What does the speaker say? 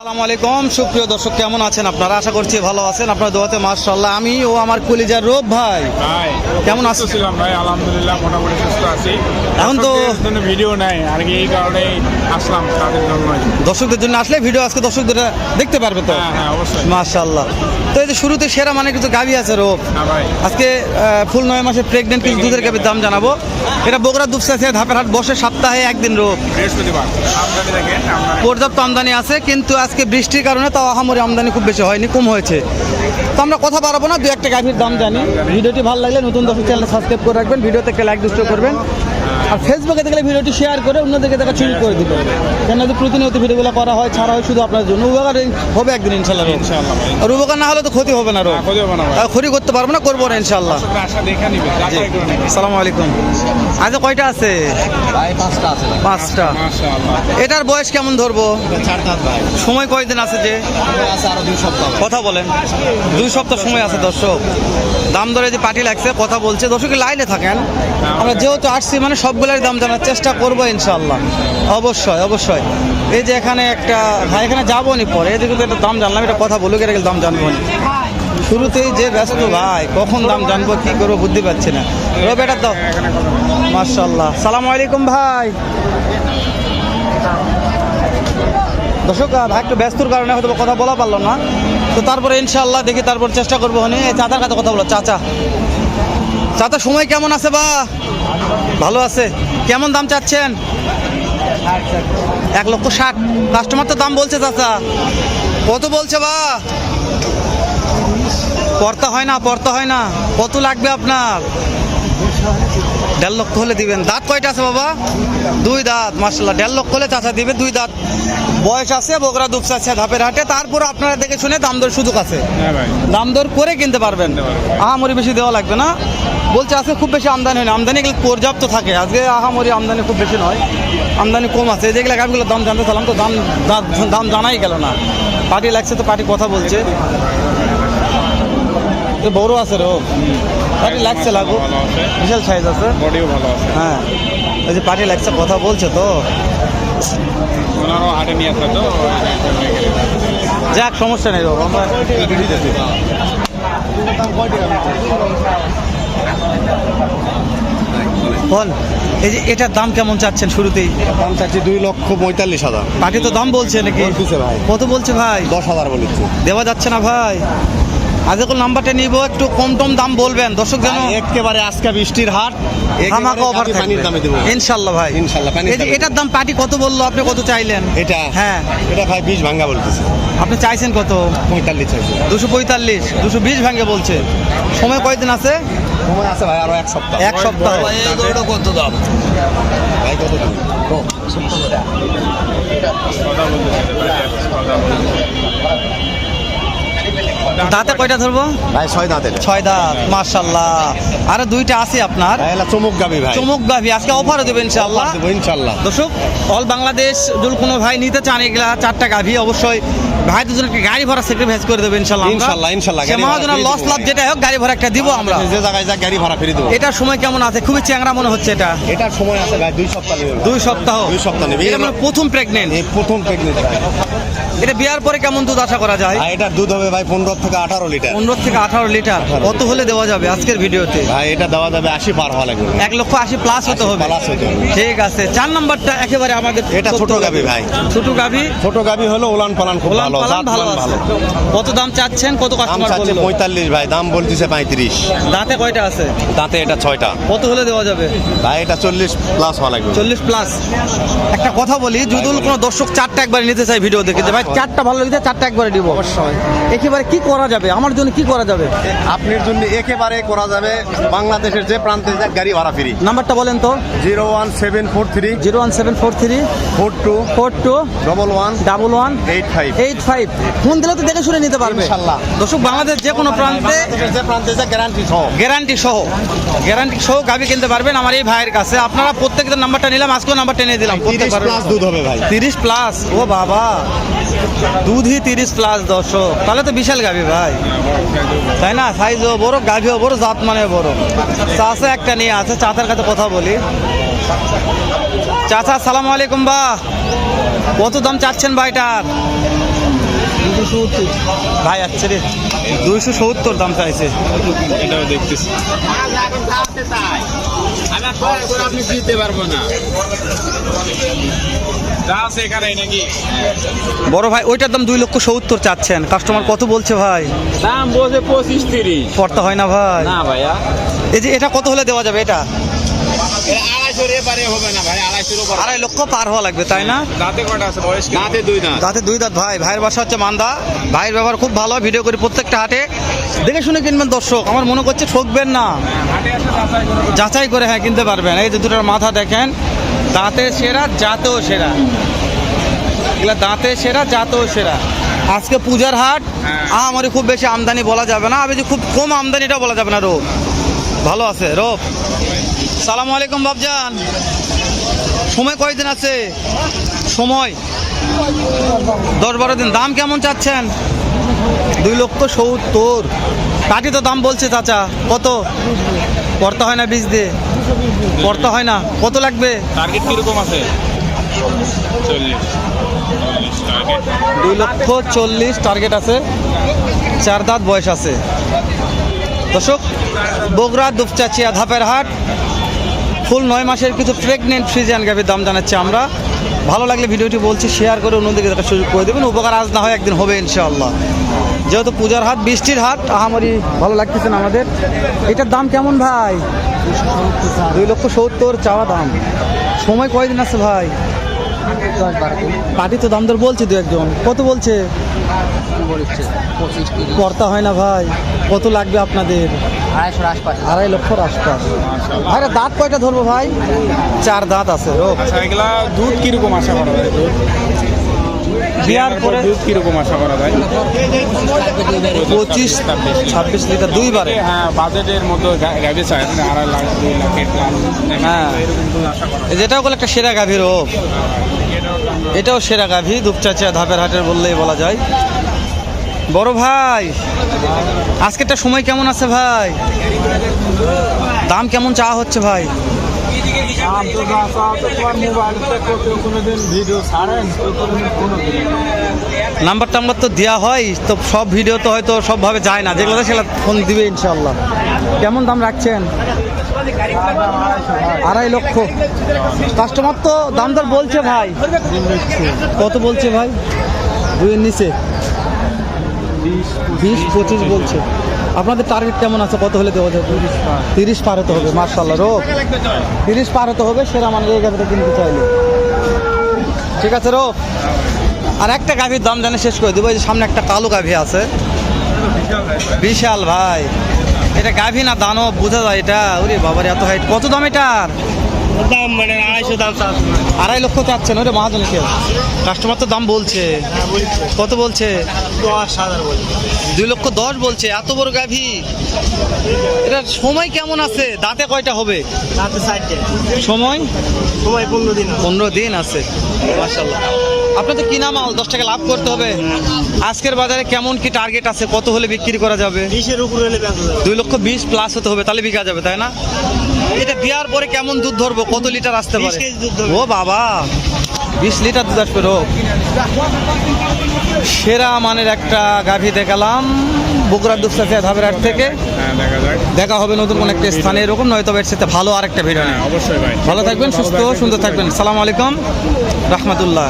আসসালামু আলাইকুম। সুপ্রিয় দর্শক কেমন আছেন আপনারা? আশা করছি ভালো আছেন। আপনার দোয়াতে মাশাআল্লাহ। আমি ও আমার কলিজার রূপ ভাই। ভাই কেমন আছেন? ছিলাম ভাই আলহামদুলিল্লাহ মোটামুটি সুস্থ আছি। এখন তো- ভিডিও নাই আর কি এই কারণে আসলাম তাদের জন্য দর্শকদের জন্য আসলে ভিডিও আজকে দর্শকদের দেখতে পারবে তো? হ্যাঁ হ্যাঁ অবশ্যই। মার্শাল্লাহ তো এই যে শুরুতে সেরা মানে কিছু গাভি আছে রূপ হ্যাঁ আজকে ফুল নয় মাসে প্রেগনেন্ট কিছু দুধের গাভির দাম জানাব। এটা বগুড়া দুপসা আছে ধাপের হাট বসে সপ্তাহে একদিন রোগ আমদানি পর্যাপ্ত আমদানি আছে কিন্তু আজকে বৃষ্টির কারণে তাও আহামরি আমদানি খুব বেশি হয়নি কম হয়েছে। তো আমরা কথা বাড়াবো না দু একটা গাভীর দাম জানি। ভিডিওটি ভালো লাগলে নতুন দর্শক চ্যানেল সাবস্ক্রাইব করে রাখবেন ভিডিওতে একটা লাইক দুষ্ট করবেন। আর ফেসবুকে দেখলে ভিডিওটি শেয়ার করে অন্যদেরকে দেখা শুরু করে দিবেন কেন যদি প্রতিনিয়ত ভিডিওগুলো করা হয় ছাড়া হয় শুধু আপনার জন্য। উপকার হবে একদিন ইনশাল্লাহ ভাই। আর উপকার না হলে তো ক্ষতি হবে না রোগ। ক্ষতি হবে না ক্ষতি করতে পারব না করব না ইনশাল্লাহ আসসালামু আলাইকুম। আজ কয়টা আছে? পাঁচটা এটার বয়স কেমন ধরবো? চার সময় কয়দিন আছে যে? আমার আছে আরও দুই সপ্তাহ ভাই। কথা বলেন। দুই সপ্তাহ সময় আছে দর্শক। দাম দরে যে পার্টি লাগছে কথা বলছে। দর্শক লাইনে থাকেন। আমরা যেহেতু আসছি মানে সবগুলোর দাম জানার চেষ্টা করব ইনশাল্লাহ অবশ্যই অবশ্যই। এই যে এখানে একটা, ভাই, এখানে যাব নি পরে এদিকে তো একটা দাম জানলাম এটা কথা বলুক এটা দাম জানব না শুরুতেই যে ব্যস্ত, ভাই, কখন দাম জানব, কি করব বুদ্ধি পাচ্ছি না। রবে, এটা দাও। মার্শাল্লাহ সালাম আলাইকুম, ভাই। দর্শক ভাই একটু ব্যস্তর কারণে হয়তো কথা বলা পারল না। তো তারপরে ইনশাল্লাহ দেখি, তারপর চেষ্টা করব হনি। চাচার কাছে কথা বলো, চাচা। চাচা, সময় কেমন আছে বা? ভালো আছে? কেমন দাম চাচ্ছেন? এক লক্ষ ষাট। কাস্টমার তো দাম বলছে চাচা। কত বলছে বা? পড়তা হয় না, পড়তা হয় না। কত লাগবে আপনার? দেড় লক্ষ হলে দিবেন। দাঁত কয়টা আছে বাবা? দুই দাঁত মার্শাল্লাহ দেড় লক্ষ হলে চাচা দিবে দুই দাঁত। বয়স আছে বগরা দুপসা আছে ধাপের হাটে। তারপর আপনারা দেখে শুনে দাম দর সুযোগ আছে। হ্যাঁ দাম দর করে কিনতে পারবেন। আহামরি বেশি দেওয়া লাগবে না। বলছে আজকে খুব বেশি আমদানি হয় না। আমদানি এগুলো পর্যাপ্ত থাকে। আজকে আহামরি আমদানি খুব বেশি নয়। আমদানি কম আছে। যেগুলো গাছগুলোর দাম জানতে চালাম তো দাম দাম জানাই গেল না। পার্টি লাগছে তো পার্টি কথা বলছে। বড় আছে রো পার্টি লাগছে লাগু। বিশাল সাইজ আছে। বডিও ভালো আছে। হ্যাঁ। ওই যে পার্টি লাগছে কথা বলছে তো। ওনারও হাটে নিয়ে আসলে তো যাক সমস্যা নেই রো আমরা বল এই যে এটার দাম কেমন চাচ্ছেন শুরুতেই? দাম চাচ্ছি দুই লক্ষ পঁয়তাল্লিশ হাজার। পার্টি তো দাম বলছে নাকি। কত বলছে ভাই? দশ হাজার বলেছে। দেওয়া যাচ্ছে না ভাই। আজকে নাম্বারটা নিব একটু কম টম দাম বলবেন। দর্শক যেন একেবারে আজকে বৃষ্টির হাট আমাকে অফার পানির দামে দেবো। ইনশাল্লাহ ভাই। ইনশাল্লাহ, এটার দাম পার্টি কত বলল? আপনি কত চাইলেন? এটা হ্যাঁ। এটা ভাই বিষ ভাঙ্গা বলতেছে। আপনি চাইছেন কত? পঁয়তাল্লিশ চাইছে। দুশো পঁয়তাল্লিশ দুশো বিশ ভাঙে বলছে। সময় কয়দিন আছে? সময় আছে ভাই আরও এক সপ্তাহ। এক সপ্তাহ। কত দাম? ভাই কত দাম? দাঁতে কয়টা ধরবো? ভাই ছয় দাঁতে। ছয় দাঁত মার্শাল্লাহ আরও দুইটা আছে আপনার? এলা চমক গাবি ভাই চমক গাভি আজকে অফারও দেবেন ইনশাল্লাহ ইনশাল্লাহ দর্শক অল বাংলাদেশ যদি কোনো ভাই নিতে চান এগুলা চারটা গাভি অবশ্যই ভাই দুজনকে গাড়ি ভাড়া স্যাক্রিফাইস করে দেবে ইনশাল্লাহ। ইনশাল্লাহ, ইনশাল্লাহ, মহাজনের লস লাভ যেটা হোক গাড়ি ভাড়া একটা দিব আমরা। যে জায়গায় যা গাড়ি ভাড়া ফিরে দেবো। এটার সময় কেমন আছে? খুবই চ্যাংরা মনে হচ্ছে এটা। এটার সময় আছে ভাই দুই সপ্তাহ নেবে। দুই সপ্তাহ। দুই সপ্তাহ নেবে। এটা মানে প্রথম প্রেগনেন্ট প্রথম প্রেগনেন্ট ভাই। এটা বিয়ার পরে কেমন দুধ আশা করা যায়? এটার দুধ হবে ভাই পনেরো থেকে আঠারো লিটার। পনেরো থেকে আঠারো লিটার। কত হলে দেওয়া যাবে আজকের ভিডিওতে? ভাই এটা দেওয়া যাবে আশি পার হওয়া লাগবে। এক লক্ষ আশি প্লাস হতে হবে। প্লাস হতে হবে। ঠিক আছে। চার নাম্বারটা একেবারে আমাদের এটা ছোট গাভী ভাই। ছোট গাভি ছোট গাবি হলো ওলান পালান ওলান ভালো পালান ভালো আছে। ভালো কত দাম চাচ্ছেন? কত দাম কাস্টমার চাচ্ছে বলল? পঁয়তাল্লিশ ভাই দাম বলতেছে পঁয়ত্রিশ। দাঁতে কয়টা আছে? দাঁতে এটা ছয়টা। কত হলে দেওয়া যাবে? ভাই এটা চল্লিশ প্লাস হওয়া লাগবে। চল্লিশ প্লাস একটা কথা বলি যদি কোনো দর্শক চারটা একবার নিতে চাই ভিডিও দেখে যে ভাই চারটা ভালো লেগেছে চারটা একবারে দিব। অবশ্যই। একেবারে কি করা যাবে? আমার জন্য কি করা যাবে? আপনার জন্য একেবারে করা যাবে বাংলাদেশের যে প্রান্তে যাক গাড়ি ভাড়া ফ্রি। নাম্বারটা বলেন তো। Zero one seven four three. Zero one seven four three. Four two four two double one double one eight five. Eight five phone দিলে তো দেখে শুনে নিতে পারবে। ইনশাল্লাহ। দর্শক বাংলাদেশ যে কোনো প্রান্তে যে প্রান্তে গ্যারান্টি সহ। গ্যারান্টি সহ। গ্যারান্টি সহ গাভি কিনতে পারবেন আমার এই ভাইয়ের কাছে। আপনারা প্রত্যেকের নাম্বারটা নিলাম আজকেও নাম্বারটা নিয়ে দিলাম। তিরিশ প্লাস দুধ হবে ভাই। তিরিশ প্লাস ও বাবা। দুধই তিরিশ প্লাস দর্শক। তাহলে তো বিশাল গাভি ভাই। তাই না? সাইজও বড় গাভিও বড় জাত মানে বড়। চাষে একটা নিয়ে আছে চাচার কাছে কথা বলি। চাচা সালাম আলাইকুম বা। কত দাম চাচ্ছেন ভাইটার? ভাই আচ্ছা রে। দুইশো সত্তর দাম চাইছে। এটাও দেখতেছি। আপনি দিতে পারব না বড় ভাই ওইটার দাম দুই লক্ষ সত্তর চাচ্ছেন। কাস্টমার কত বলছে ভাই? দাম বলছে পঁচিশ তিরিশ। পড়তে হয় না ভাই। না ভাইয়া। এই যে এটা কত হলে দেওয়া যাবে এটা আড়াইশোর এবারে হবে না ভাই আড়াইশোর উপর আড়াই লক্ষ পার হওয়া লাগবে তাই না? দাঁতে কটা আছে বয়স দাঁতে দুই দাঁত। তাতে দুই দাঁত ভাই। ভাইয়ের বাসা হচ্ছে মান্দা। ভাইয়ের ব্যবহার খুব ভালো ভিডিও করি প্রত্যেকটা হাটে। দেখে শুনে কিনবেন দর্শক। আমার মনে করছে ঠকবেন না। যাচাই করে হ্যাঁ কিনতে পারবেন। এই যে দুটোর মাথা দেখেন দাঁতে সেরা জাতেও সেরা। এগুলা দাঁতে সেরা জাতেও সেরা। আজকে পূজার হাট। হ্যাঁ। আমারই খুব বেশি আমদানি বলা যাবে না। আমি যে খুব কম আমদানিটা বলা যাবে না রোগ ভালো আছে রোগ সালাম আলাইকুম বাবজান সময় কয়দিন আছে? সময়। দশ বারো দিন। দাম কেমন চাচ্ছেন? দুই লক্ষ সত্তর। কাটি তো দাম বলছে চাচা। কত? পড়তে হয় না বীজ দিয়ে। পড়তে হয় না। কত লাগবে? টার্গেট কীরকম আছে? দুই লক্ষ চল্লিশ টার্গেট আছে। চার দাঁত বয়স আছে। দর্শক বগুড়া দুপচাচিয়া ধাপের হাট। ফুল নয় মাসের কিছু প্রেগনেন্ট ফ্রিজিয়ান গাভির দাম জানাচ্ছি আমরা। ভালো লাগলে ভিডিওটি বলছি শেয়ার করে অন্যদিকে দেখার সুযোগ করে দেবেন। উপকার আজ না হয় একদিন হবে ইনশাআল্লাহ। যেহেতু পূজার হাট বৃষ্টির হাট আহামরি ভালো লাগতেছে না আমাদের। এটার দাম কেমন ভাই? দুই লক্ষ সত্তর চাওয়া দাম। সময় কয়দিন আছে ভাই? পার্টি তো দাম দর বলছে দু একজন। কত বলছে? কর্তা হয় না ভাই। কত লাগবে আপনাদের? আড়াইশোর আশপাশ। আড়াই লক্ষর আশপাশ। ভাই দাঁত কয়টা ধরবো ভাই? চার দাঁত আছে ও আচ্ছা এগুলা দুধ কীরকম আশা করা যায়? দুধ? বিয়ার পরে দুধ কীরকম আশা করা যায়? পঁচিশ ছাব্বিশ লিটার দুইবারে হ্যাঁ বাজেটের মধ্যে গাভি চাই। মানে আড়াই লাখ দুই লাখের দাম হ্যাঁ। যেটাও বলে একটা সেরা গাভীর ও এটাও সেরা গাভী দুপচাচিয়া ধাপের হাটের বললেই বলা যায়। বড় ভাই আজকেরটা সময় কেমন আছে ভাই? দাম কেমন চাওয়া হচ্ছে ভাই? নাম্বার টাম্বার তো দেওয়া হয় তো সব ভিডিও তো হয়তো সবভাবে যায় না যেগুলো সেগুলো ফোন দিবে ইনশাল্লাহ কেমন দাম রাখছেন? আড়াই লক্ষ। কাস্টমার তো দাম দর বলছে ভাই। কত বলছে ভাই? দুইয়ের নিচে। বিশ পঁচিশ বলছে। আপনাদের টার্গেট কেমন আছে? কত হলে দেওয়া যাবে? তিরিশ পার। হতে হবে মার্শাল্লাহ রোগ তিরিশ পার হতে হবে সেরা মানে এই গাভিটা কিনতে চাইলে। ঠিক আছে রোগ আর একটা গাভীর দাম জানে শেষ করে দেবো এই যে সামনে একটা কালো গাভী আছে। বিশাল ভাই। এটা গাভী না দানব বোঝা যায় এটা। ওরে বাবার এত হাইট কত দাম এটার? দাম মানে আড়াইশো দাম আড়াই লক্ষ চাচ্ছেন ওরে মহাজনকে কাস্টমার তো দাম বলছে। কত বলছে? দশ হাজার বলি দুই লক্ষ দশ বলছে এত বড় গাভী। এটার সময় কেমন আছে? দাঁতে কয়টা হবে? রাতে সাইডে সময়? সময় পনেরো দিন পনেরো দিন আছে মাসাল্লাহ আপনাদের কিনা মাল? দশ টাকা লাভ করতে হবে। আজকের বাজারে কেমন কি টার্গেট আছে? কত হলে বিক্রি করা যাবে? বিশের উপরে হলে যাবে। দুই লক্ষ বিশ প্লাস হতে হবে তাহলে বিকা যাবে তাই না? এটা দেওয়ার পরে কেমন দুধ ধরবো? কত লিটার আসতে পারে? দুধ। ও বাবা বিশ লিটার দুধ আসবে রোগ। সেরা মানের একটা গাভী দেখালাম বগুড়ার দুপসাচিয়া ধাবের হাট থেকে। হ্যাঁ দেখা হবে নতুন কোন একটা স্থানে এরকম নয়তো এর সাথে ভালো আরেকটা ভিডিও হ্যাঁ অবশ্যই ভাই। ভালো থাকবেন সুস্থ সুন্দর থাকবেন। সালাম আলাইকুম রহমতুল্লাহ।